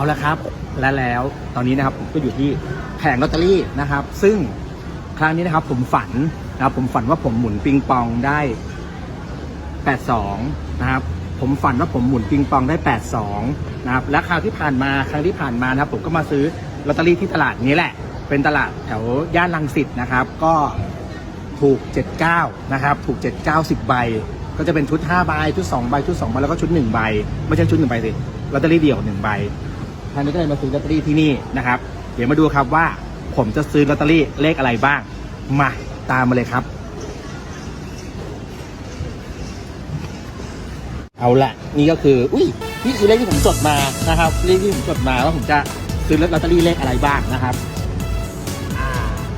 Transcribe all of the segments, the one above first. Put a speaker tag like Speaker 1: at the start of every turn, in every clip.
Speaker 1: เอาละครับ และแล้วตอนนี้นะครับผมก็อยู่ที่แผงลอตเตอรี่นะครับ ซึ่งครั้งนี้นะครับผมฝันนะครับผมฝันว่าผมหมุนปิงปองได้ 82 นะครับ ผมฝันว่าผมหมุนปิงปองได้ 82 นะครับ และคราวที่ผ่านมาครั้งที่ผ่านมานะครับผมก็มาซื้อลอตเตอรี่ที่ตลาดนี้แหละ เป็นตลาดแถวย่านลังสิตนะครับ ก็ถูก 79 นะครับ ถูก 7 90 ใบ ก็จะเป็นชุด 5 ใบ ชุด 2 ใบ ชุด 2 ใบ แล้วก็ชุด 1 ใบ ไม่ใช่ชุด 1 ใบสิลอตเตอรี่เดี่ยว 1 ใบ ทางนี้ก็เลยมาซื้อลอตเตอรี่ที่นี่นะครับ เดี๋ยวมาดูครับว่าผมจะซื้อลอตเตอรี่เลขอะไรบ้าง มาตามมาเลยครับ เอาละนี่ก็คือ อุ้ยนี่คือเลขที่ผมจดมานะครับ เลขที่ผมจดมาว่าผมจะซื้อลอตเตอรี่เลขอะไรบ้างนะครับ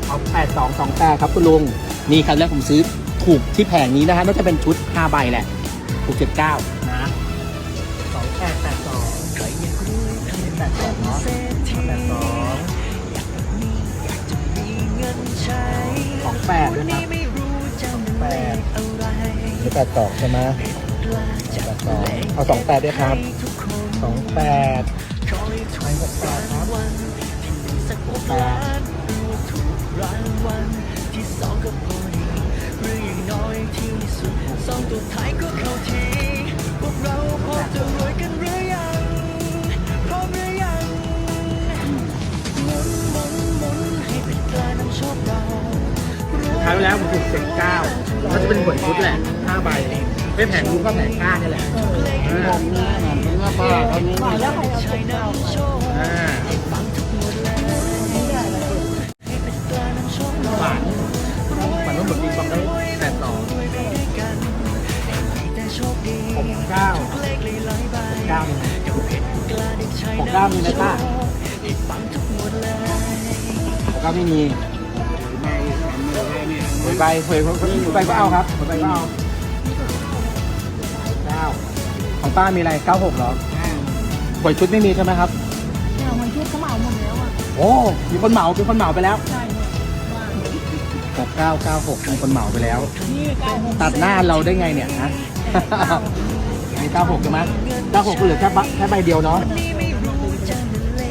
Speaker 1: เอาแปดสองสองแปดครับคุณลุงนี่ครับแล้วผมซื้อถูกที่แผงนี้นะฮะน่าจะเป็นชุดห้าใบแหละถูกเจ็ดเก้า สองแปดด้วยครับสองแปดนี่แปดสองใช่ไหมแปดสองเอาสองแปดด้วยครับสองแปดไปหกแปดครับหกแปดท้ เจ็ดเก้าก็จะเป็นหวยชุดแหละห้าใบไม่แผงลูกก็แผงก้านี่แหละอ่า
Speaker 2: เป็นว่าป้าเขานี้
Speaker 3: หมายแล้วใครเอาเจ็ดเก้าไป
Speaker 1: อ่าฝันฝันว่าหมดปีกองได้แปดสองหกเก้าหกเก้ามีไหมหกเก้ามีไหมป้าหกเก้าไม่มี หวยใบหวยหวยใบก็เอาครับหวยใบก็เอาเก้าของป้ามีอะไรเก้าหกเหรอหวยชุดไม่มีใช่ไหมครับ
Speaker 3: เนี่ยมันชุดเขาเหมาหมดแล้วอะ
Speaker 1: โอ้มีคนเหมามีคนเหมาไปแล้ว
Speaker 3: ใช่เนี่ยว่า
Speaker 1: หกเก้าเก้าหกมีคนเหมาไปแล้ว
Speaker 3: นี่เก้าหก
Speaker 1: ตัดหน้าเราได้ไงเนี่ยนะมีเก้าหกใช่ไหมเก้าหกก็เหลือแค่ใบแค่ใบเดียวเนาะ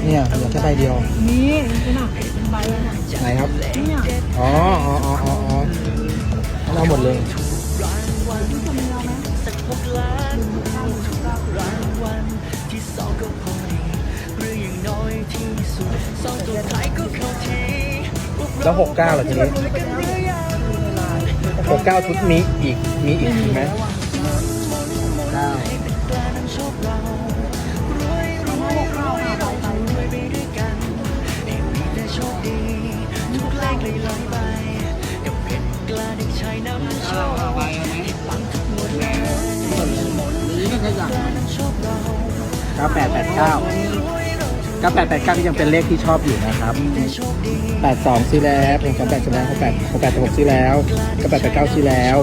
Speaker 1: เนี่ยเหลือแค่ใบเดียว
Speaker 3: นี่เป็นใบเลยน่ะ
Speaker 1: ไหนครับ
Speaker 3: เนี่ย
Speaker 1: อ๋ออ๋ออ๋อ อ๋ออ๋อให้เราหมดเลยแล้วหกเก้าเหรอทีนี้หกเก้าชุดมีอีกมีอีกไหม ก็แปดแปดเก้าก็ยังเป็นเลขที่ชอบอยู่นะครับแป82 ซื้อแล้วเพอง28ซื้อแล้วแปดหกซื้อแล้ว98 89ซื้อแล้ว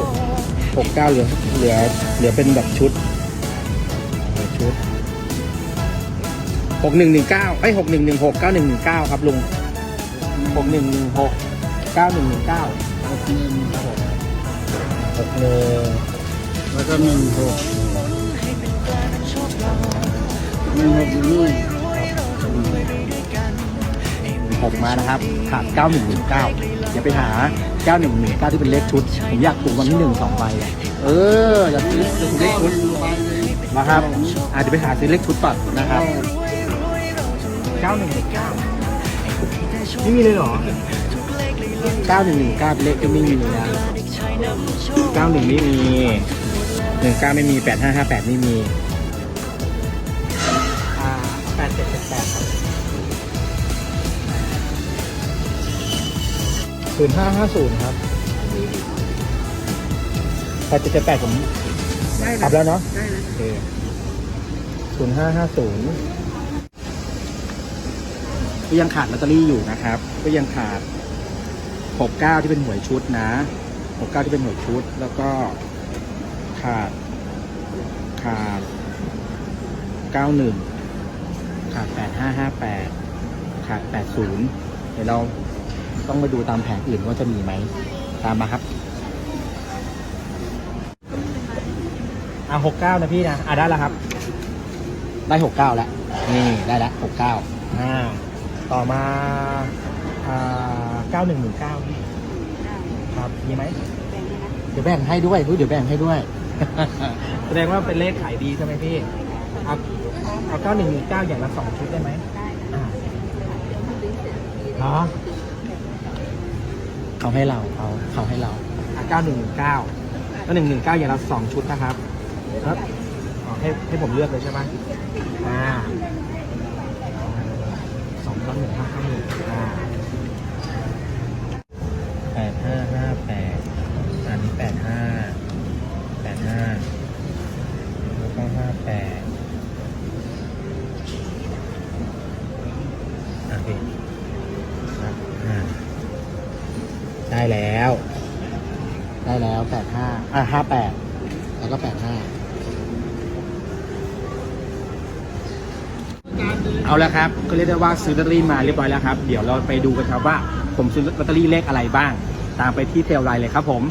Speaker 1: 69 เหลือเหลือเหลือเป็นแบบชุดชุดหกหนึ่งหนึ่งเก้าไอ้าหนึ่งหนึ่งเก้าครับลุงหกหนึ่งหนึ่งหกเก้าหนึ่งหนึ่งเก้า
Speaker 2: หกหนึ่ค
Speaker 1: รับผม61
Speaker 2: แล้วก็หนึ่งหกหนึ่งหกอยู่นู่
Speaker 1: กมมานะครับขาดเก้าหนึ่งหนึ่งเก้าอย่าไปหาเก้าหนึ่งหนึ่งเก้าที่เป็นเลขชุด ผมอยากถูกวันที่หนึ่งสองใบอะเออ อยากซื้อจะถูกเลขชุดนะครับอาจจะไปหาซื้อเลขชุดก่อนนะครับเก้าหนึ่งหนึ่งเก้าไม่มีเลยเหรอเก้าหนึ่งหนึ่งเลขก็ไม่มีนะเก้าหนึ่งไม่มีหนึ่งเก้าไม่มีแปดห้าห้าแปดไม่มี ศูนย์ห้าห้าศูนย์ครับแปดเจ็ดเจ็ดแปดผม
Speaker 3: ได้
Speaker 1: ปรับแล้วเนาะ
Speaker 3: ได้นะ
Speaker 1: โอเคศูนย์ห้าห้าศูนย์ก็ยังขาดลอตเตอรี่อยู่นะครับ ก็ยังขาดหกเก้าที่เป็นหวยชุดนะหกเก้าที่เป็นหวยชุด แล้วก็ขาด ขาดเก้าหนึ่งขาดแปดห้าห้าแปดขาดแปดศูนย์เดี๋ยวเรา ต้องมาดูตามแผงอื่นว่าจะมีไหม ตามมาครับอะหกเก้านะพี่นะอะได้แล้วครับ ได้หกเก้าแล้ว นี่ได้ละหกเก้าอ่าต่อมาอ่าเก้าหนึ่งหนึ่งเก้าครับมีไหมเดี๋ยวแบ่งให้ด้วยเดี๋ยวแบ่งให้ด้วย แสดงว่าเป็นเลขขายดีใช่ไหมพี่เอาเอาเก้าหนึ่งหนึ่งเก้าอย่างละสองชุดได้ไหมอ่าเนาะ เขาให้เราเขาเขาให้เราเก้าหนึ่งหนึ่งเก้าก้าหนึ่งหนึ่งเก้าอย่างละสองชุดนะครับแล้วให้ให้ผมเลือกเลยใช่ไหมอ่าสองเก้าหนึ่งห้าเก้าหนึ่งอ่าแปดห้าห้าแปดอันนี้แปดห้าแปดห้าแล้วก็ห้าแปดอะพี่ครับอ่าได้แล้ว ได้แล้วแปดห้าอะห้าแปดแล้วก็แปดห้าเอาแล้วครับก็เรียกได้ว่าซื้อลอตเตอรี่มาเรียบร้อยแล้วครับ เดี๋ยวเราไปดูกันครับว่า ผมซื้อลอตเตอรี่เลขอะไรบ้าง ตามไปที่เทลไลน์เลยครับผม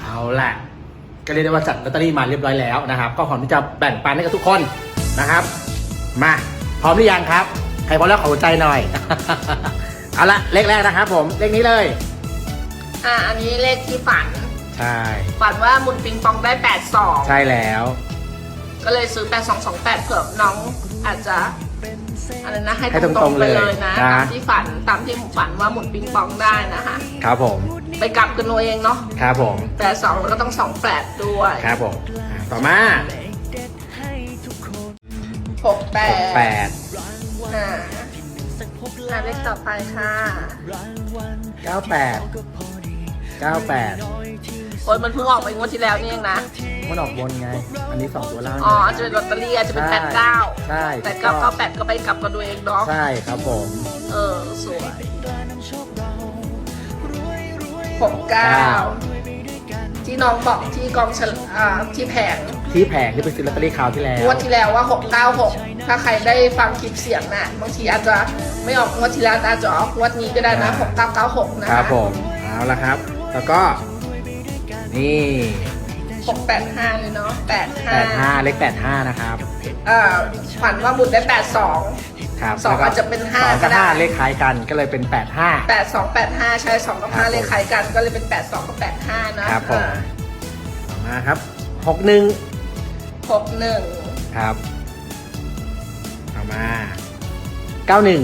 Speaker 1: เอาล่ะก็เรียกได้ว่าจัดลอตเตอรี่มาเรียบร้อยแล้วนะครับ ก็พร้อมที่จะแบ่งปันให้กับทุกคนนะครับ มาพร้อมหรือยังครับ ใครพร้อมแล้วขอหัวใจหน่อย เอาละเลขแรกนะครับผมเลขนี้เลย
Speaker 3: อ่า อันนี้เลขที่ฝัน
Speaker 1: ใช่
Speaker 3: ฝันว่าหมุนปิงปองได้แปดสอง
Speaker 1: ใช่แล้ว
Speaker 3: ก็เลยซื้อแปดสองสองแปดเผื่อน้องอาจจะอะไรนะให้
Speaker 1: ให้
Speaker 3: ต
Speaker 1: ต
Speaker 3: ร
Speaker 1: รงง
Speaker 3: ๆ
Speaker 1: ๆ
Speaker 3: ไป
Speaker 1: เลย
Speaker 3: เลยนะ
Speaker 1: นะ
Speaker 3: ตามที่ฝันตามที่ฝันว่าหมุนปิงปองได้นะคะ
Speaker 1: ครับผม
Speaker 3: ไปกลับกันเอาเองเนาะ
Speaker 1: ครับผม
Speaker 3: แปดสองแล้วก็ต้องสองแปดด้วย
Speaker 1: ครับผมอะต่อมา
Speaker 3: หกแปด
Speaker 1: แปด
Speaker 3: อ่าอ่าเลขต่อไปค่ะ
Speaker 1: เก้าแปดเก้าแปด
Speaker 3: โอ้ยมันเพิ่งออกไปงวดที่แล้วนี่เองนะ
Speaker 1: มันออกบนไง อันนี้สองตัวล่าง
Speaker 3: อ๋อจะเป็นลอตเตอรี่อาจจะเป็นแปดเก้า
Speaker 1: ใช่
Speaker 3: แต่เก้าเก้าแปดก็ไปกลับกันดูเองเนาะ
Speaker 1: ใช่ครับผม
Speaker 3: เออ สวยหกเก้าที่น้องบอกที่กองฉลอ่าที่แผง
Speaker 1: ที่แผงที่ไปซื้อลอตเตอรี่คราวที่แล้ว
Speaker 3: งวดที่แล้วว่า696 ถ้าใครได้ฟังคลิปเสียงน่ะบางทีอาจจะไม่ออกงวดที่แล้วอาจจะออกงวดนี้ก็ได้นะ6996 นะ
Speaker 1: ค
Speaker 3: คะ
Speaker 1: รับผมเอาละครับ แล้วก็ นี่
Speaker 3: 685เลยเนาะ
Speaker 1: แปดห้า
Speaker 3: 85
Speaker 1: เลขแปดห้านะครับ
Speaker 3: เอ่อฝันว่าบุญได้ 82
Speaker 1: ครับ
Speaker 3: สอง
Speaker 1: แล้ว
Speaker 3: อาจจะเป็นห้า
Speaker 1: สอง
Speaker 3: ก็
Speaker 1: กับ
Speaker 3: ได้
Speaker 1: ห้าเลขคล้ายกันก็เลยเป็นแปดห้า
Speaker 3: 8285 ใช่2กับ
Speaker 1: ครับ
Speaker 3: 5เลขคล้ายกันก็เลยเป็น 82กับ85 นะ ครับ
Speaker 1: ผม ต่อมาครับหกหนึ่ง
Speaker 3: หกหนึ่ง
Speaker 1: ครับต่อ มาเก้าหนึ่ง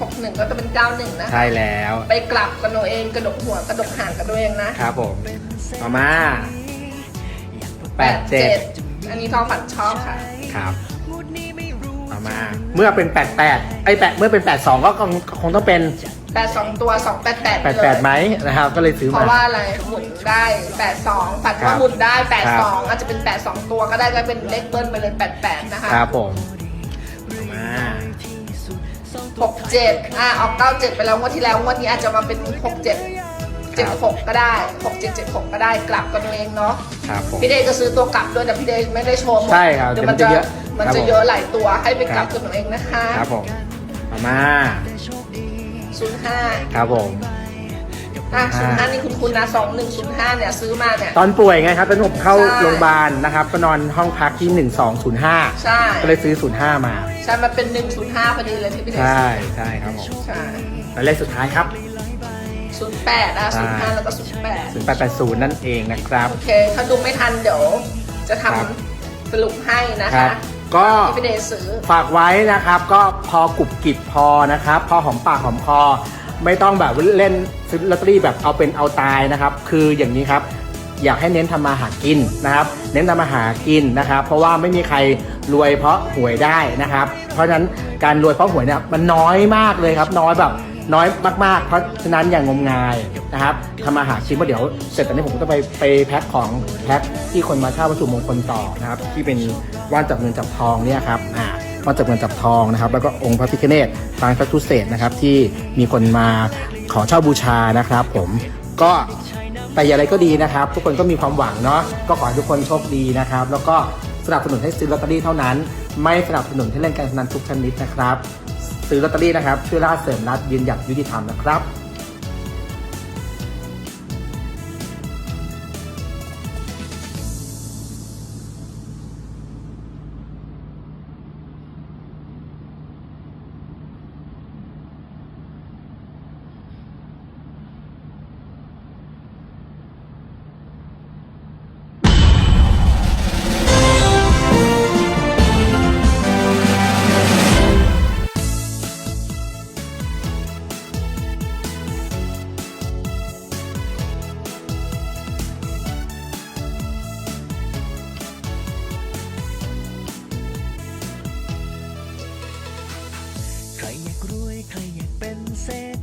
Speaker 3: หกหนึ่งก็จะเป็นเก้าหนึ่งนะ
Speaker 1: ใช่แล้ว
Speaker 3: ไปกลับกันเอาเองกระดกหัวกระดกหางกันตัวเองนะครับ
Speaker 1: ผมต่อมาแปดเจ็ด
Speaker 3: อันนี้ทองฝันชอบค่ะ
Speaker 1: ครับต่อมา เมื่อเป็นแปดแปดไอ้แปดเมื่อเป็นแปดสองก็คงคงต้องเป็น
Speaker 3: แปดสองตัวสองแปดแปด
Speaker 1: แปดแปดไหมนะครับ ก็เลยซื้อ
Speaker 3: เพ
Speaker 1: มา
Speaker 3: ราะว่าอะไรหมุนได้แปดสองฝัน
Speaker 1: ครั
Speaker 3: ว่า
Speaker 1: บ
Speaker 3: หมุนได้แปด
Speaker 1: ครั
Speaker 3: ส
Speaker 1: บ
Speaker 3: องอาจจะเป็นแปดสองตัวก็ได้ก็เป็นเลขเบิ้ลไปเลยแปดแปดนะคะ
Speaker 1: ครับผมต่อมา
Speaker 3: หกเจ็ดอะออกเก้าเจ็ดไปแล้วงวดที่แล้วงวดนี้อาจจะมาเป็นหกเจ็ดเจ็ดหกก็ได้หกเจ็ดเจ็ดหกก็ได้กลับกันเอาเองเนาะ
Speaker 1: ครับผม
Speaker 3: พี่เดย์จะซื้อตัวกลับด้วยแต่พี่เดย์ไม่ได้โชว์หมด
Speaker 1: ใช่ครับ
Speaker 3: เดี๋ยวมันจะ
Speaker 1: เดี๋ยวมั
Speaker 3: มันน
Speaker 1: จะ
Speaker 3: จะ
Speaker 1: เย
Speaker 3: เย
Speaker 1: อะ
Speaker 3: อะหลายตัวให้ไปกลับ
Speaker 1: ครับ
Speaker 3: กันเอาเองนะคะ
Speaker 1: ครับผมต่อมา
Speaker 3: ศูนย์ห้า
Speaker 1: ครับผม
Speaker 3: อะ
Speaker 1: อ่า
Speaker 3: ศูนย์ห้านี่คุณคุณนะสองหนึ่งศูนย์ห้าเนี่ยซื้อมาเนี่ย
Speaker 1: ตอนป่วยไงครับตอนผมเข้า
Speaker 3: ใช่
Speaker 1: โรงพยาบาลนะครับก็นอนห้องพักที่1205
Speaker 3: ใช่
Speaker 1: ก็เลยซื้อ05มา
Speaker 3: ใช่มันเป็นหนึ่งศูนย์ห้าพอดีเลยที่พี่เดย์
Speaker 1: ใช่ใช่ครับผม
Speaker 3: ใช่
Speaker 1: แล้วเลขสุดท้ายครับ
Speaker 3: ศูนย์แปดอะ
Speaker 1: ใช่
Speaker 3: ศูนย์ห้าแล้วก็ศูนย์แปด
Speaker 1: 0880 นั่นเองนะครับ
Speaker 3: โอเค ถ้าดูไม่ทันเดี๋ยวจะท
Speaker 1: ครับำ
Speaker 3: สรุปให้นะ
Speaker 1: ครั
Speaker 3: คะ
Speaker 1: บ ก็
Speaker 3: ที่พี่เดย์ซื้อ
Speaker 1: ฝากไว้นะครับก็พอกรุบกริบพอนะครับ พอหอมปากหอมคอ ไม่ต้องแบบเล่นซื้อลอตเตอรี่แบบเอาเป็นเอาตายนะครับ คืออย่างนี้ครับ อยากให้เน้นทำมาหากินนะครับ เน้นทำมาหากินนะครับ เพราะว่าไม่มีใครรวยเพราะหวยได้นะครับ เพราะฉะนั้นการรวยเพราะหวยเนี่ยมันน้อยมากเลยครับ น้อยแบบน้อยมากๆ เพราะฉะนั้นอย่างงมงายนะครับทำมาหากินว่าเดี๋ยวเสร็จตอนนี้ผมก็จะไปไปแพ็คของแพ็คที่คนมาเช่าวัตถุมงคลต่อนะครับ ที่เป็นว่านจับเงินจับทองเนี่ยครับอ่าว่านจับเงินจับทองนะครับ แล้วก็องค์พระพิฆเนศปางพระทุเศษนะครับที่มีคนมาขอเช่าบูชานะครับ ผมก็ แต่อย่างไรก็ดีนะครับ ทุกคนก็มีความหวังเนาะก็ขอให้ทุกคนโชคดีนะครับ แล้วก็สนับสนุนให้ซื้อลอตเตอรี่เท่านั้น ไม่สนับสนุนให้เล่นการพนันทุกชนิดนะครับ ซื้อลอตเตอรี่นะครับช่วยล่าเสริมรัฐยืนหยัดยุติธรรมนะครับ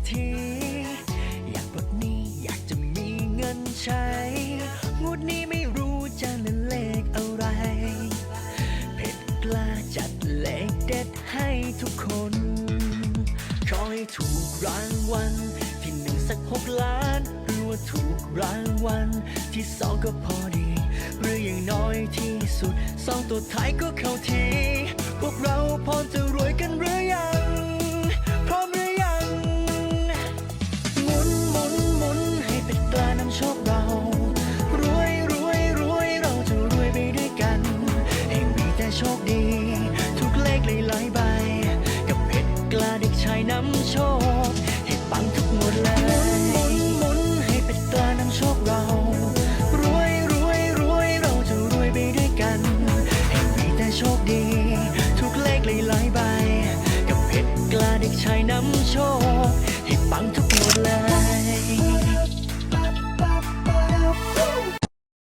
Speaker 4: ทีอยากปลดหนี้อยากจะมีเงินใช้ งวดนี้ไม่รู้จะเล่นเลขอะไร เพชรกล้าจัดเลขเด็ดให้ทุกคน ขอให้ถูกรางวัลที่หนึ่งสักหกล้าน หรือว่าถูกรางวัลที่สองก็พอดี หรืออย่างน้อยที่สุดสองตัวท้ายก็เข้าที พวกเราพร้อมจะำโชค